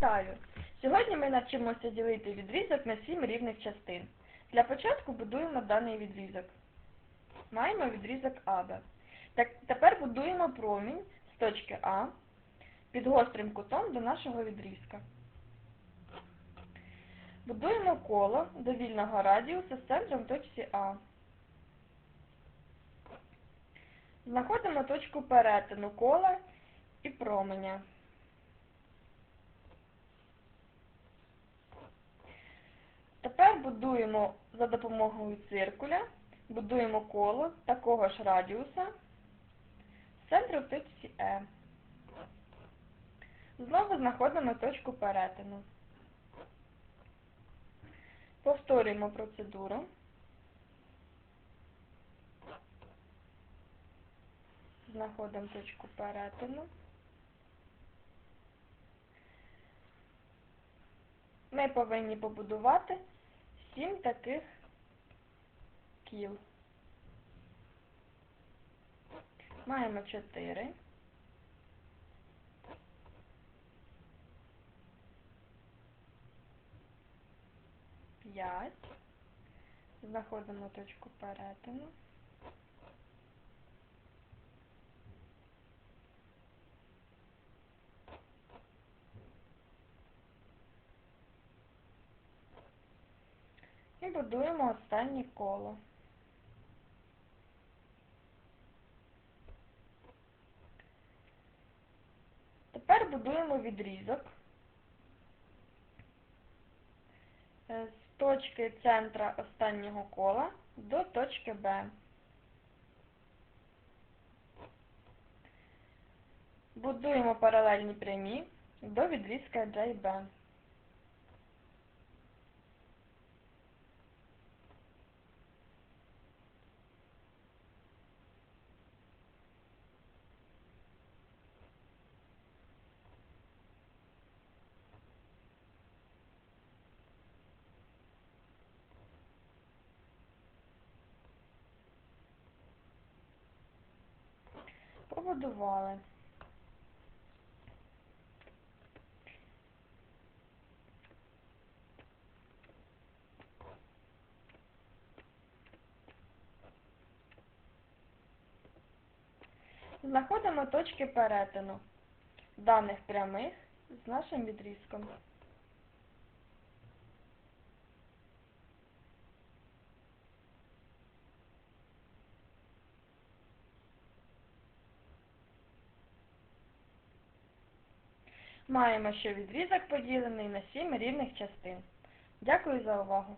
Вітаю! Сьогодні ми навчимося ділити відрізок на 7 рівних частин. Для початку будуємо даний відрізок. Маємо відрізок АБ. Тепер будуємо промінь з точки А під гострим кутом до нашого відрізка. Будуємо коло до вільного радіуса з центром точці А. Знаходимо точку перетину кола і променя. Тепер будуємо за допомогою циркуля, будуємо коло такого ж радіуса з центру в точці Е. Знову знаходимо точку перетину. Повторюємо процедуру. Знаходимо точку перетину. Ми повинні побудувати сім таких кіл. Маємо чотири. П'ять. Знаходимо точку перетину. Будуємо останнє коло. Тепер будуємо відрізок е, з точки центра останнього кола до точки Б. Будуємо паралельні прямі до відрізка JB. Побудували. Знаходимо точки перетину даних прямих з нашим відрізком. Маємо, що відрізок поділений на 7 рівних частин. Дякую за увагу.